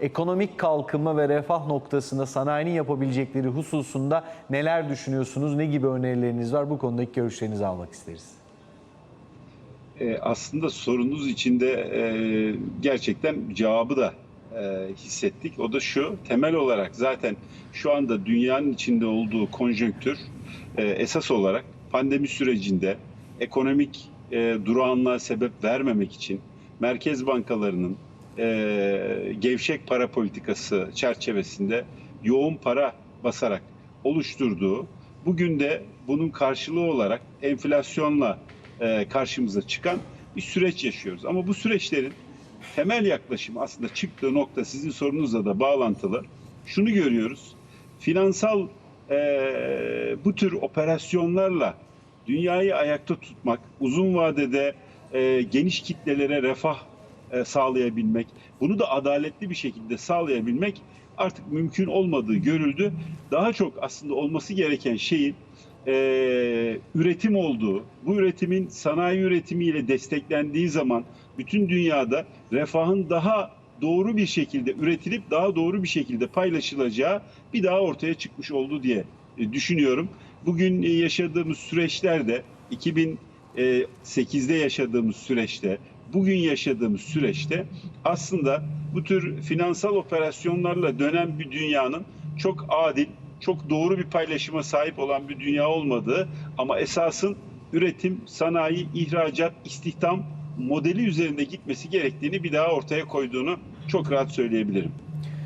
ekonomik kalkınma ve refah noktasında sanayinin yapabilecekleri hususunda neler düşünüyorsunuz? Ne gibi önerileriniz var? Bu konudaki görüşlerinizi almak isteriz. E, aslında sorunuz içinde e, gerçekten cevabı da e, hissettik. O da şu, temel olarak zaten şu anda dünyanın içinde olduğu konjonktür e, esas olarak pandemi sürecinde ekonomik e, durağanlığa sebep vermemek için merkez bankalarının e, gevşek para politikası çerçevesinde yoğun para basarak oluşturduğu, bugün de bunun karşılığı olarak enflasyonla e, karşımıza çıkan bir süreç yaşıyoruz. Ama bu süreçlerin temel yaklaşımı aslında çıktığı nokta sizin sorunuzla da bağlantılı. Şunu görüyoruz. Finansal e, bu tür operasyonlarla dünyayı ayakta tutmak, uzun vadede e, geniş kitlelere refah sağlayabilmek, bunu da adaletli bir şekilde sağlayabilmek artık mümkün olmadığı görüldü. Daha çok aslında olması gereken şeyin e, üretim olduğu, bu üretimin sanayi üretimiyle desteklendiği zaman bütün dünyada refahın daha doğru bir şekilde üretilip daha doğru bir şekilde paylaşılacağı bir daha ortaya çıkmış oldu diye e, düşünüyorum. Bugün e, yaşadığımız süreçlerde 2008'de yaşadığımız süreçte bugün yaşadığımız süreçte aslında bu tür finansal operasyonlarla dönen bir dünyanın çok adil, çok doğru bir paylaşıma sahip olan bir dünya olmadığı ama esasın üretim, sanayi, ihracat, istihdam modeli üzerinde gitmesi gerektiğini bir daha ortaya koyduğunu çok rahat söyleyebilirim.